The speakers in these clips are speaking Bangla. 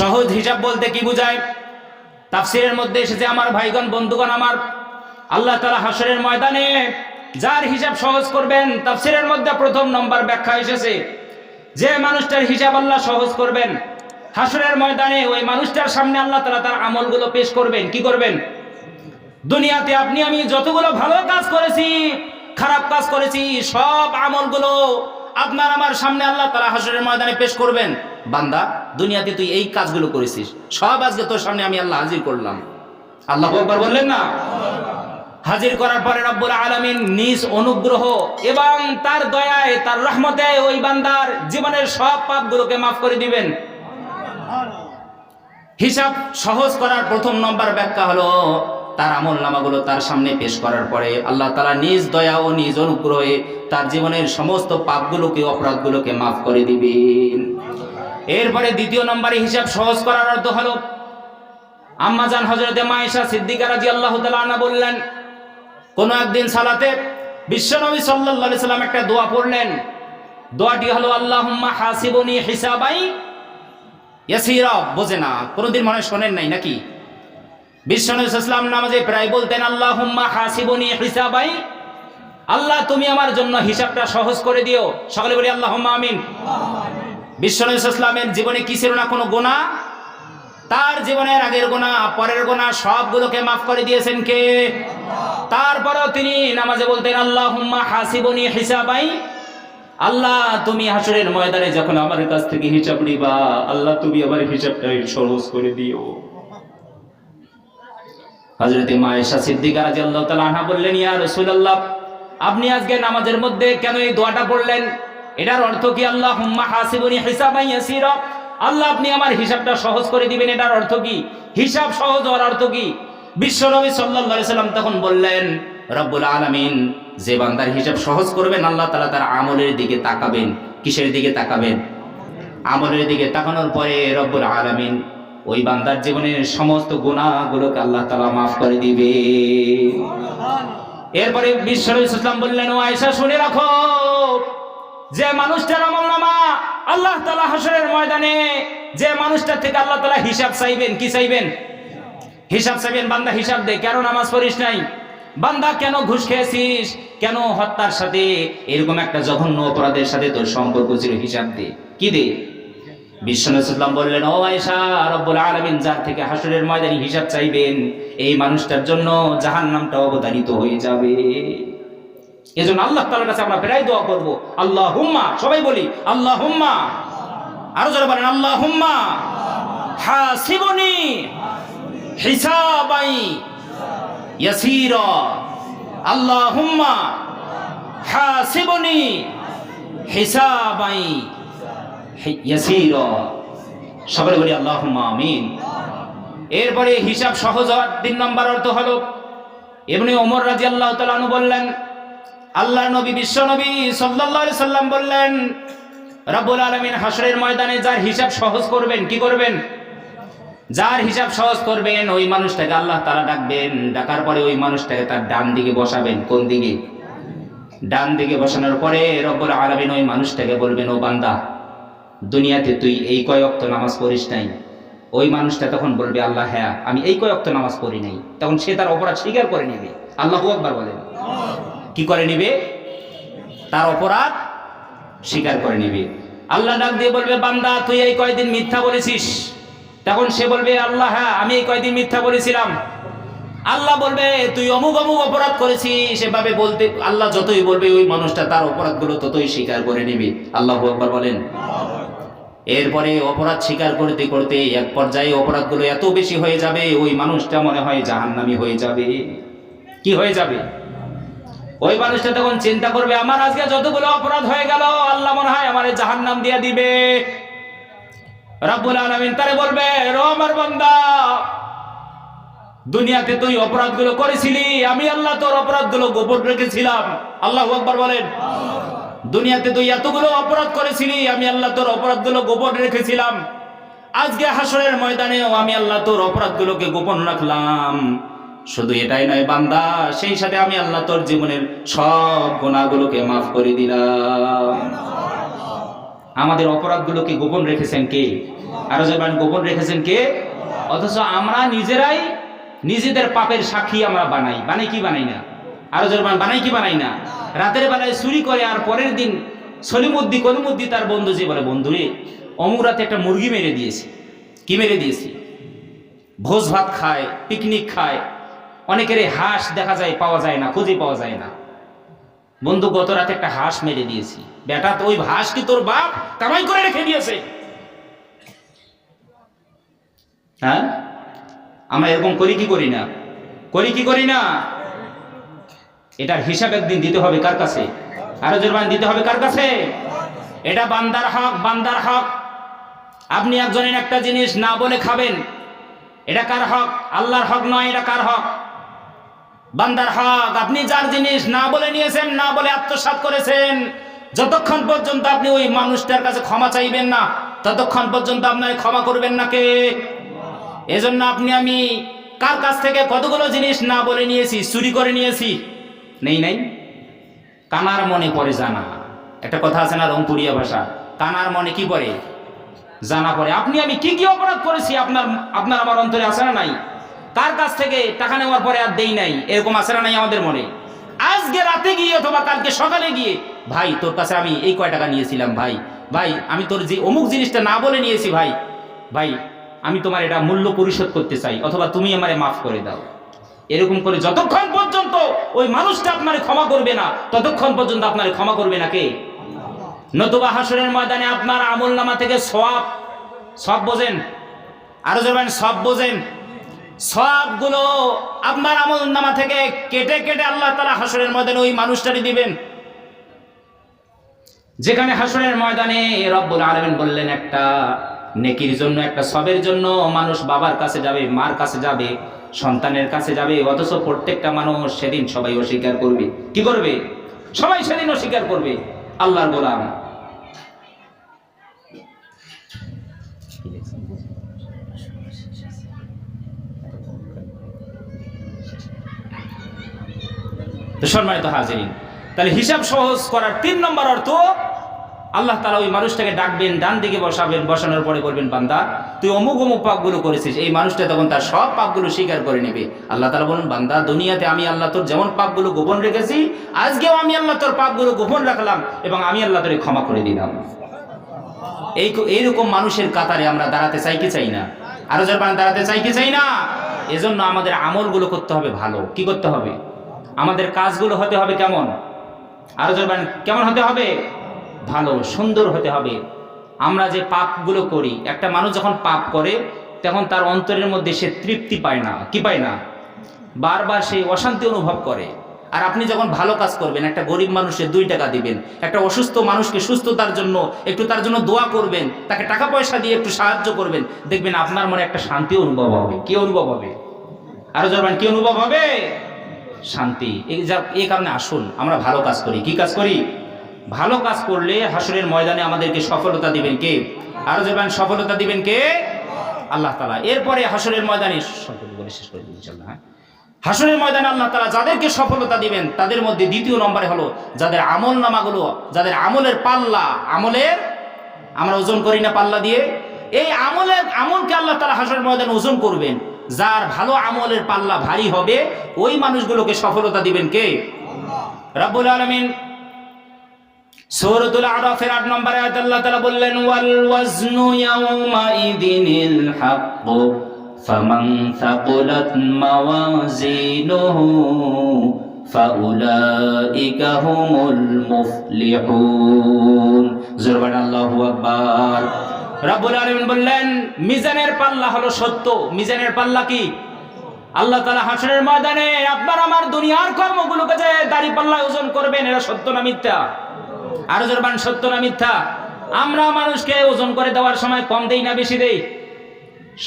সহজ হিসাব বলতে কি বুঝায়? তাফসিরের মধ্যে এসেছে, আমার ভাইগণ, বন্ধুগণ আমার, আল্লাহ তালা হাসরের ময়দানে যার হিসাব সহজ করবেন, তাফসিরের মধ্যে প্রথম নম্বর ব্যাখ্যা এসেছে, যে মানুষটার হিসাব আল্লাহ সহজ করবেন হাসরের ময়দানে ওই মানুষটার সামনে আল্লাহ তালা তার আমলগুলো পেশ করবেন, কি করবেন? দুনিয়াতে আপনি, আমি যতগুলো ভালো কাজ করেছি, খারাপ কাজ করেছি, সব আমলগুলো আপনার আমার সামনে আল্লাহ তারা হাসরের ময়দানে পেশ করবেন। বান্দা, দুনিয়াতে তুই এই কাজগুলো করেছিস। সব আজকে তোর সামনে আমি আল্লাহ হাজির করলাম। আল্লাহ একবার বললেন না? হাজির করার পরে রব্বুল আলমিন নিজ অনুগ্রহ এবং তার দয়ায়, তার রহমতে ওই বান্দার জীবনের সব পাপগুলোকে মাফ করে দিবেন। হিসাব সহজ করার প্রথম নম্বর ব্যাখ্যা হলো তার আমল নামাগুলো তার সামনে পেশ করার পরে আল্লাহ তালা নিজ দয়া ও নিজ অনুগ্রহে তার জীবনের সমস্ত পাপগুলোকে, অপরাধগুলোকে মাফ করে দিবেন। এরপরে দ্বিতীয় নম্বরে হিসাব সহজ করার অর্থ হলো আম্মাজান হজরতে মায়েশা সিদ্দিকা রাজি আল্লাহ তালা বললেন, কোন একদিন সালাতে বিশ্বনবী সাল্লাল্লাহু সাল্লাম একটা দোয়া পড়লেন। দোয়াটি হলো, আল্লাহুম্মা হাসিবনি হিসাবাই বোঝে না, কোনোদিন মনে হয় শোনেন নাই নাকি? বিশ্বনবী ইসলাম নামাজে প্রায় বলতেন, আল্লাহুম্মা হাসিবনি হিসাবাই। আল্লাহ, তুমি আমার জন্য হিসাবটা সহজ করে দিও। সকলে বলি, আল্লাহুম্মা আমিন। বিশ্বনবী ইসলামের জীবনে কি ছিল না কোনো গোনা তার জীবনের আগের গোনা পরের গোনা সবগুলোকে মাফ করে দিয়েছেন কে? তারপরেও তিনি নামাজে বলতেন আল্লাহ হুম্মা হাসিবনি হিসাবাই। আল্লাহ, তুমি হাসুরের ময়দানে যখন আমার কাছ থেকে হিসাব নিবা, আল্লাহ, তুমি আমার হিসাবটা সহজ করে দিও। হজরতে মায়েশা সিদ্দিকা আনহা বললেন, ইয়া রাসূলুল্লাহ, আপনি আজকে নামাজের মধ্যে কেন এই দোয়াটা পড়লেন? এটার অর্থ কি? আল্লাহ হুম্মা হাসিবনি হিসাবাই আল্লাহ, আপনি আমার হিসাবটা সহজ করে দিবেন, এটার অর্থ কি? হিসাব সহজ হওয়ার অর্থ কি? বিশ্বনবী সাল্লাম তখন বললেন, রব্বুল আলামিন, যে বান্দার হিসাব সহজ করবেন, আল্লাহ তাআলা তার আমলের দিকে তাকাবেন। কিসের দিকে তাকাবেন? আমলের দিকে তাকানোর পরে রব্বুল আলামিন ওই বান্দার জীবনের সমস্ত গুণাগুলোকে আল্লাহ তালা মাফ করে দিবে। এরপরে বিশ্বনবী ইসলাম বললেন ও আয়েশা শুনে রাখো যে মানুষটার আমল নামা আল্লাহ তালা হাসরের ময়দানে যে মানুষটার থেকে আল্লাহ তালা হিসাব চাইবেন কি চাইবেন? হিসাব চাইবেন বান্দা হিসাব দে কেন নামাজ পড়িস নাই? বান্দা কেন ঘুষ খেয়েছিস? কেন হত্যার সাথে? এরকম একটা জঘন্য অপরাধের সাথে তোর সম্পর্ক ছিল হিসাব দে। কি দে? বিশ্বনাথ বললেন, ও আয়েশা রব্বুল আলামিন যার থেকে হাসরের ময়দানে হিসাব চাইবেন, এই মানুষটার জন্য জাহান্নামটা অবধারিত হয়ে যাবে। এজন্য আল্লাহ তাআলার কাছে আমরা প্রায় দোয়া করব আল্লাহ হুম্মা সবাই বলি আল্লাহ হুম্মা আরও যারা বলেন আল্লাহ হুম্মা হাসিবনি হিসাবাই ইয়াসিরা আল্লাহ হুম্মা হাসিবনি হিসাবাই সবাই বলি আল্লাহ আমিন। এরপরে হিসাব সহজ হওয়ার তিন নম্বর অর্থ হলো এমনি ওমর রাজি আল্লাহ তালু বললেন আল্লাহ নবী বিশ্ব নবী সাল্লাল্লাহু সাল্লাম বললেন, রব্বুল আলমিন হাসরের ময়দানে যার হিসাব সহজ করবেন, কি করবেন? যার হিসাব সহজ করবেন, ওই মানুষটাকে আল্লাহ তারা ডাকবেন। ডাকার পরে ওই মানুষটাকে তার ডান দিকে বসাবেন। কোন দিকে? ডান দিকে বসানোর পরে রব্বুল আলমিন ওই মানুষটাকে বলবেন, ও বান্দা দুনিয়াতে তুই এই কয়ক্ত নামাজ পড়িস নাই? ওই মানুষটা তখন বলবে, আল্লাহ হ্যাঁ আমি এই কয়ক্ত নামাজ পড়ি নাই। তখন সে তার অপরাধ স্বীকার করে নেবে। আল্লাহ একবার বলেন। কি করে নিবে? তার অপরাধ স্বীকার করে নিবে। আল্লাহ ডাক দিয়ে বলবে, বান্দা, তুই এই কয়দিন মিথ্যা বলেছিস? তখন সে বলবে, আল্লাহ হ্যাঁ আমি এই কয়দিন মিথ্যা বলেছিলাম। আল্লাহ বলবে, তুই অমুক অমুক অপরাধ করেছিস। সেভাবে বলতে, আল্লাহ যতই বলবে, ওই মানুষটা তার অপরাধগুলো ততই স্বীকার করে নিবে। আল্লাহ একবার বলেন। এরপরে অপরাধ স্বীকার করতে করতে এক পর্যায়ে অপরাধগুলো এত বেশি হয়ে যাবে, ওই মানুষটা মনে হয় জাহান্নামি হয়ে যাবে। কি হয়ে যাবে? ওই মানুষটা তখন চিন্তা করবে, আমার আজকে যতগুলো অপরাধ হয়ে গেল, আল্লাহ মনে হয় আমার জাহান নাম দিয়ে দিবে। রাব্বুল আলামিন তারে বলবে রো আমার বান্দা, দুনিয়াতে তুই অপরাধগুলো করেছিলি, আমি আল্লাহ তোর অপরাধগুলো গোপন রেখেছিলাম। আল্লাহ আকবার বলেন। দুনিয়াতে তুই এতগুলো অপরাধ করেছিলি, আমি আল্লাহ তোর অপরাধগুলো গোপন রেখেছিলাম। আজকে হাসরের ময়দানেও আমি আল্লাহ তোর অপরাধগুলোকে গোপন রাখলাম। শুধু এটাই নয় বান্দা, সেই সাথে আমি আল্লাহ তোর জীবনের সব গোনাগুলোকে মাফ করে দিলাম। আমাদের অপরাধগুলোকে গোপন রেখেছেন কে? আরও যাবেন গোপন রেখেছেন কে? অথচ আমরা নিজেরাই নিজেদের পাপের সাক্ষী আমরা বানাই। বানাই কি, বানাই না? আরও জরমান বানাই কি বানাই না? রাতের বেলায় চুরি করে আর পরের দিন সলিমুদ্দি কলিমুদ্দি তার বন্ধু যে বলে বন্ধুরে অমুক রাতে একটা মুরগি মেরে দিয়েছি। কি মেরে দিয়েছি? ভোজ ভাত খায় পিকনিক খায়। অনেকের হাঁস দেখা যায়, পাওয়া যায় না, খুঁজে পাওয়া যায় না। বন্ধু, গত রাতে একটা হাঁস মেরে দিয়েছি। বেটা, তো ওই হাঁস কি তোর বাপ? কামাই করে রেখে দিয়েছে। হ্যাঁ? আমরা এরকম করি কি করি না? করি কি করি না? এটার হিসাব একদিন দিতে হবে কার কাছে? আরও জোরবান, দিতে হবে কার কাছে? এটা বান্দার হক বান্দার হক। আপনি একজনের একটা জিনিস না বলে খাবেন, এটা কার হক? আল্লাহর হক নয়, এটা কার হক? বান্দার হক, আপনি যার জিনিস না বলে নিয়েছেন, না বলে আত্মসাৎ করেছেন, যতক্ষণ পর্যন্ত আপনি ওই মানুষটার কাছে ক্ষমা চাইবেন না, ততক্ষণ পর্যন্ত আপনার ক্ষমা করবেন না কে? এজন্য আপনি, আমি কার কাছ থেকে কতগুলো জিনিস না বলে নিয়েছি, চুরি করে নিয়েছি নেই, নাই? কানার মনে পড়ে জানা। একটা কথা আছে না রংপুরিয়া ভাষা? কানার মনে কি পড়ে? জানা পড়ে। আপনি, আমি কি কি অপরাধ করেছি? আপনার আপনার আমার অন্তরে আছে না নাই? কার কাছ থেকে টাকা নেওয়ার পরে আর দেই নাই? এরকম আছে না নাই আমাদের মনে? আজকে রাতে গিয়ে অথবা কালকে সকালে গিয়ে, ভাই, তোর কাছে আমি এই কয় টাকা নিয়েছিলাম, ভাই। ভাই, আমি তোর যে অমুক জিনিসটা না বলে নিয়েছি, ভাই। ভাই, আমি তোমার এটা মূল্য পরিশোধ করতে চাই, অথবা তুমি আমারে মাফ করে দাও। এরকম করে যতক্ষণ পর্যন্ত ওই মানুষটা আপনারে ক্ষমা করবে না, ততক্ষণ পর্যন্ত আপনারে ক্ষমা করবে না কে? নতুবা হাসরের ময়দানে আপনার আমল নামা থেকে সব সব বোঝেন? আরও যাবেন সব বোঝেন? সবগুলো আপনার আমল নামা থেকে কেটে কেটে আল্লাহ তালা হাসরের ময়দানে ওই মানুষটারই দিবেন। যেখানে হাসরের ময়দানে রব্বুল আলমিন বললেন, একটা নেকির জন্য, একটা সবের জন্য মানুষ বাবার কাছে যাবে, মার কাছে যাবে। সন্তানের কাছে যাবে, অথচ প্রত্যেকটা মানুষ সেদিন সবাই অস্বীকার করবে। কি করবে? সবাই সেদিন অস্বীকার করবে। আল্লাহর গোলাম। সম্মানিত হাজিরিন, তাহলে হিসাব সহজ করার তিন নম্বর অর্থ আল্লাহ তালা ওই মানুষটাকে ডাকবেন, ডান দিকে বসাবেন, বসানোর পরে করবেন বান্দা, তুই অমুক অমুক পাপগুলো করেছিস, এই মানুষটা তখন তার সব পাপগুলো স্বীকার করে নেবে। আল্লাহ তালা বলুন, বান্দা, দুনিয়াতে আমি আল্লাহ তোর যেমন পাপগুলো গোপন রেখেছি, আজকেও আমি আল্লাহ তোর পাপগুলো গোপন রাখলাম এবং আমি আল্লাহ তোরে ক্ষমা করে দিলাম। এই এইরকম মানুষের কাতারে আমরা দাঁড়াতে চাই কি চাই না? আরও যার দাঁড়াতে চাই কি চাই না? এজন্য আমাদের আমলগুলো করতে হবে ভালো। কি করতে হবে? আমাদের কাজগুলো হতে হবে কেমন? আরও জোরবান কেমন হতে হবে? ভালো, সুন্দর হতে হবে। আমরা যে পাপগুলো করি, একটা মানুষ যখন পাপ করে, তখন তার অন্তরের মধ্যে সে তৃপ্তি পায় না। কি পায় না? বারবার সে অশান্তি অনুভব করে। আর আপনি যখন ভালো কাজ করবেন, একটা গরিব মানুষের দুই টাকা দিবেন, একটা অসুস্থ মানুষকে সুস্থতার জন্য একটু তার জন্য দোয়া করবেন, তাকে টাকা পয়সা দিয়ে একটু সাহায্য করবেন, দেখবেন আপনার মনে একটা শান্তি অনুভব হবে। কি অনুভব হবে? আরও জানবেন কি অনুভব হবে? শান্তি। এই কারণে আসুন, আমরা ভালো কাজ করি। কি কাজ করি? ভালো কাজ করলে হাসরের ময়দানে আমাদেরকে সফলতা দিবেন কে? আরও যাবেন সফলতা দিবেন কে? আল্লাহ তালা এরপরে হাসরের ময়দানে সম্পর্কে বলে শেষ করে ইনশাল্লাহ, হ্যাঁ? হাসরের ময়দানে আল্লাহ তালা যাদেরকে সফলতা দিবেন তাদের মধ্যে দ্বিতীয় নম্বরে হলো যাদের আমল নামাগুলো যাদের আমলের পাল্লা আমলের আমরা ওজন করি না পাল্লা দিয়ে এই আমলের আমলকে আল্লাহ তালা হাসরের ময়দানে ওজন করবেন। যার ভালো আমলের পাল্লা ভারী হবে ওই মানুষগুলোকে সফলতা দিবেন কে? রাব্বুল আলামিন। সূরাতুল আরাফের 8 নম্বরে আয়াত আল্লাহ তাআলা বললেন, ওয়াল ওয়াজনু ফামান থাকুলাত মাওয়াজিনুহু, ফাউলাইকা হুমুল মুফলিহুন। জোরবান আল্লাহু আকবার। রাব্বুল আলামিন বললেন, মিজানের পাল্লা হলো সত্য। মিজানের পাল্লা কি? আল্লাহ তালা হাসরের ময়দানে, আপনার আমার দুনিয়ার কর্মগুলোকে যে দাড়ি পাল্লায় ওজন করবেন, এরা সত্য না মিথ্যা? আরও জোরবান সত্য না মিথ্যা? আমরা মানুষকে ওজন করে দেওয়ার সময় কম দেই না বেশি দেই?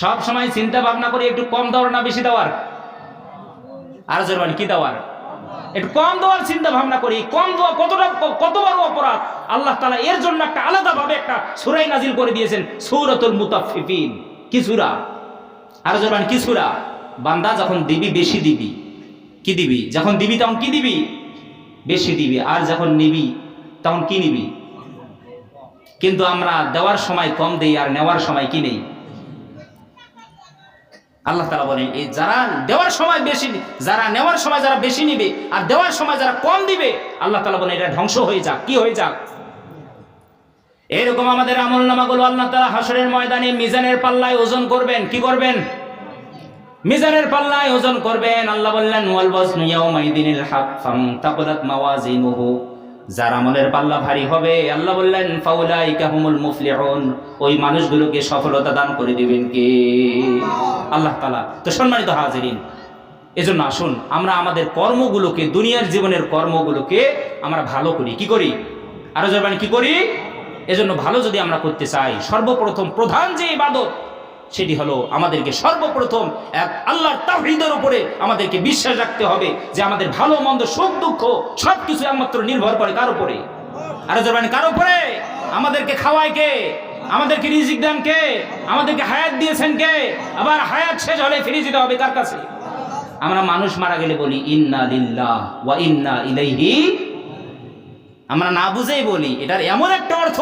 সব সময় চিন্তা ভাবনা করি একটু কম দেওয়ার না বেশি দেওয়ার? আরও জোরবান, কি দেওয়ার? একটু কম দেওয়ার চিন্তা ভাবনা করি। কম দেওয়া কতটা কত বড় অপরাধ? আল্লাহ তালা এর জন্য একটা আলাদা ভাবে একটা সুরাই নাজিল করে দিয়েছেন, সৌরতুল মুতাফিফিন কি সুরা? আরও জোরবান, কি সুরা? বান্দা যখন দিবি, বেশি দিবি। কি দিবি? যখন দিবি তখন কি দিবি? বেশি দিবি। আর যখন নিবি তখন কি নিবি? কিন্তু আমরা দেওয়ার সময় কম দেই আর নেওয়ার সময় কি নেই? আল্লাহ তালা বলেন, এই যারা দেওয়ার সময় বেশি যারা নেওয়ার সময় যারা বেশি নিবে আর দেওয়ার সময় যারা কম দিবে, আল্লাহ তালা বলেন, এটা ধ্বংস হয়ে যাক। কি হয়ে যাক? এরকম আমাদের আমল নামাগুলো আল্লাহ তালা হাসরের ময়দানে মিজানের পাল্লায় ওজন করবেন। কি করবেন? মিজানের পাল্লায় ওজন করবেন। আল্লাহ বললেন ওয়াল ওয়াজনু ইয়াউমাইদিনিল হক ফামতাকুলাত মাওয়াজিনুহু। যার আমলের পাল্লা ভারী হবে, আল্লাহ বললেন, ফাউলাইকা হুমুল মুফলিহুন। ওই মানুষগুলোকে সফলতা দান করে দিবেন কে? আল্লাহ তাআলা তো সম্মানিত হাজিরিন, এজন্য আসুন, আমরা আমাদের কর্মগুলোকে, দুনিয়ার জীবনের কর্মগুলোকে আমরা ভালো করি। কি করি? আরও জরবান কি করি? এজন্য ভালো যদি আমরা করতে চাই, সর্বপ্রথম প্রধান যে ইবাদত সেটি হলো আমাদেরকে সর্বপ্রথম এক আল্লাহর তাওহীদের উপরে আমাদেরকে বিশ্বাস রাখতে হবে যে আমাদের ভালো, মন্দ, সুখ, দুঃখ সব কিছু একমাত্র নির্ভর করে কার উপরে? আরও জরবানি কার উপরে? আমাদেরকে খাওয়ায় কে? আমাদেরকে রিজিক দেন কে? আমাদেরকে হায়াত দিয়েছেন কে? আবার হায়াত শেষ হলে ফিরে যেতে হবে কার কাছে? আমরা মানুষ মারা গেলে বলি, ইন্না লিল্লাহ ওয়া ইন্না ইলাইহি আমরা না বুঝেই বলি, এটার এমন একটা অর্থ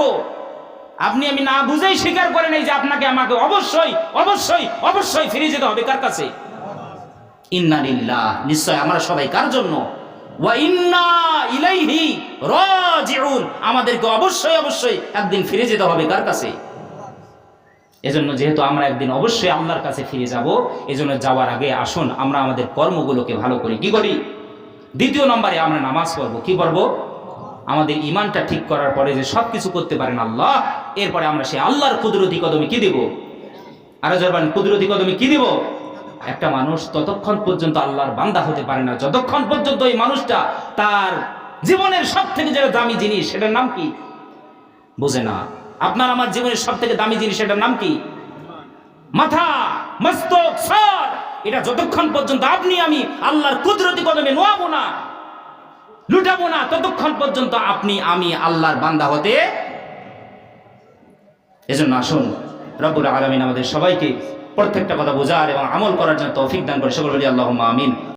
আপনি আমি না বুঝেই স্বীকার করে নেই যে আপনাকে আমাকে অবশ্যই অবশ্যই অবশ্যই ফিরে যেতে হবে। কার কাছে? ইন্নালিল্লাহ নিশ্চয় আমরা সবাই কার জন্য? আমাদেরকে অবশ্যই অবশ্যই একদিন ফিরে যেতে হবে। কার কাছে? এজন্য যেহেতু আমরা একদিন অবশ্যই আল্লাহর কাছে ফিরে যাব, এজন্য যাওয়ার আগে আসুন, আমরা আমাদের কর্মগুলোকে ভালো করি কি করি? দ্বিতীয় নম্বরে আমরা নামাজ পড়ব। কি পড়ব? আমাদের ইমানটা ঠিক করার পরে যে সব কিছু করতে পারেন আল্লাহ, এরপরে আমরা সে আল্লাহর কুদরতি কদমে কি দিব? আরও জরবান কুদরতি কদমে কি দিব? একটা মানুষ ততক্ষণ পর্যন্ত আল্লাহর বান্দা হতে পারে না। যতক্ষণ পর্যন্ত ওই মানুষটা তার জীবনের সব থেকে যেটা দামি জিনিস, সেটার নাম কি? বোঝে না। আপনার আমার জীবনের সব থেকে দামি জিনিস, সেটার নাম কি? মাথা, মস্তক, সর। এটা যতক্ষণ পর্যন্ত আপনি আমি আল্লাহর কুদরতি কদমে নোয়াবো না লুটাবো না। ততক্ষণ পর্যন্ত আপনি, আমি, আল্লাহর বান্দা হতে এজন্য আসুন। রব্বুল আলমিন আমাদের সবাইকে প্রত্যেকটা কথা বোঝার এবং আমল করার জন্য তৌফিক দান করে। সকল আল্লাহ আমিন।